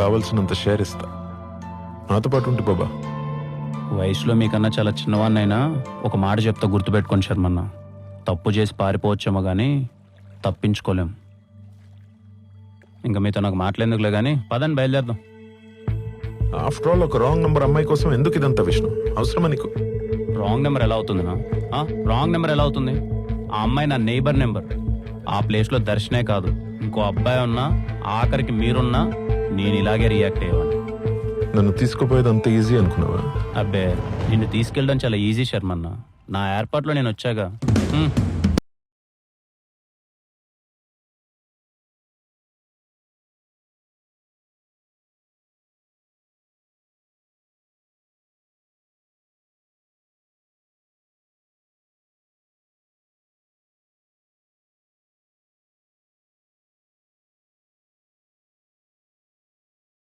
కావలసినంత షేర్ ఇస్తా. నాతో పాటు ఉంటే బాబా. వయసులో మీకన్నా చాలా చిన్నవాడినైనా ఒక మాట చెప్తా గుర్తుపెట్టుకోండి శర్మన్న. తప్పు చేసి పారిపోవచ్చేమో కానీ తప్పించుకోలేం. ఇంకా మీతో నాకు మాట్లాడేందుకులే కానీ పదండి బయలుదేరదాం. ఆఫ్టర్ ఆల్ ఒక రాంగ్ నంబర్ అమ్మాయి కోసం ఎందుకు ఇదంతా విష్ణు? అవసరమా నీకు? రాంగ్ నెంబర్ ఎలా అవుతుంది నా? రాంగ్ నెంబర్ ఎలా అవుతుంది? ఆ అమ్మాయి నా నైబర్ నెంబర్ ఆ ప్లేస్లో దర్శనే కాదు. ఇంకో అబ్బాయి ఉన్నా ఆఖరికి మీరున్నా నేను ఇలాగే రియాక్ట్ అయ్యేవాడిని. నన్ను తీసుకుపోయేది అంత ఈజీ అనుకున్నావా? అబ్బే నిన్ను తీసుకెళ్ళడం చాలా ఈజీ శర్మన్న. నా ఏర్పాట్లో నేను వచ్చాగా.